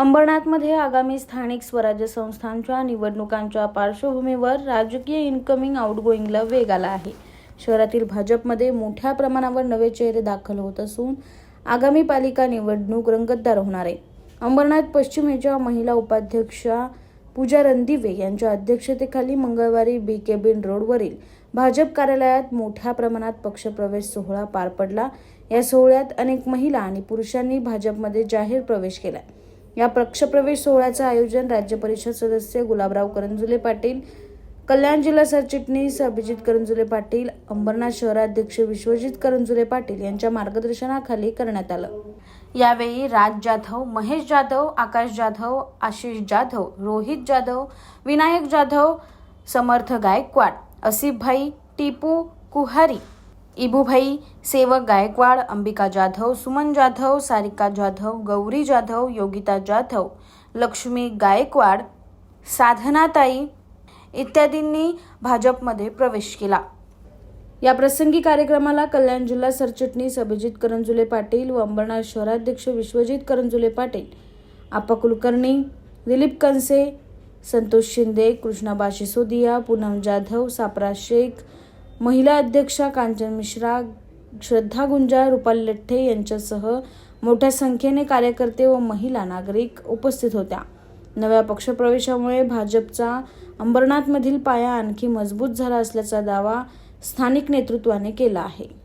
अंबरनाथमध्ये आगामी स्थानिक स्वराज्य संस्थांच्या निवडणुकांच्या पार्श्वभूमीवर राजकीय इनकमिंग आउटगोईंगला वेग आला आहे. शहरातील भाजपमध्ये मोठ्या प्रमाणावर नवे चेहरे दाखल होत असून आगामी पालिका निवडणूक रंगतदार होणार आहे. अंबरनाथ पश्चिमेच्या महिला उपाध्यक्षा पूजा रणदिवे यांच्या अध्यक्षतेखाली मंगळवारी बी के बिन रोडवरील भाजप कार्यालयात मोठ्या प्रमाणात पक्षप्रवेश सोहळा पार पडला. या सोहळ्यात अनेक महिला आणि पुरुषांनी भाजपमध्ये जाहीर प्रवेश केला या पक्षप्रवेश सोहळ्याचं आयोजन राज्य परिषद सदस्य गुलाबराव करंजुले पाटील कल्याण जिल्हा सरचिटणीस अभिजित करंजुले पाटील अंबरनाथ शहराध्यक्ष विश्वजित करंजुले पाटील यांच्या मार्गदर्शनाखाली करण्यात आलं. यावेळी राज जाधव महेश जाधव आकाश जाधव आशिष जाधव रोहित जाधव विनायक जाधव समर्थ गायकवाड असिफभाई टिपू कुहारी इबूभाई सेवक गायकवाड अंबिका जाधव सुमन जाधव सारिका जाधव गौरी जाधव योगिता जाधव लक्ष्मी गायकवाड साधनाताई इत्यादींनी भाजपमध्ये प्रवेश केला. या प्रसंगी कार्यक्रमाला कल्याण जिल्हा सरचिटणीस अभिजित करंजुले पाटील व अंबरनाथ शहराध्यक्ष विश्वजित करंजुले पाटील आपा कुलकर्णी दिलीप कनसे संतोष शिंदे कृष्णाबा सिसोदिया पूनम जाधव सापरा शेख महिला अध्यक्षा कांचन मिश्रा श्रद्धा गुंजाळ रुपाली लठ्ठे यांच्यासह मोठ्या संख्येने कार्यकर्ते व महिला नागरिक उपस्थित होत्या. नव्या पक्षप्रवेशामुळे भाजपचा अंबरनाथमधील पाया आणखी मजबूत झाला असल्याचा दावा स्थानिक नेतृत्वाने केला आहे.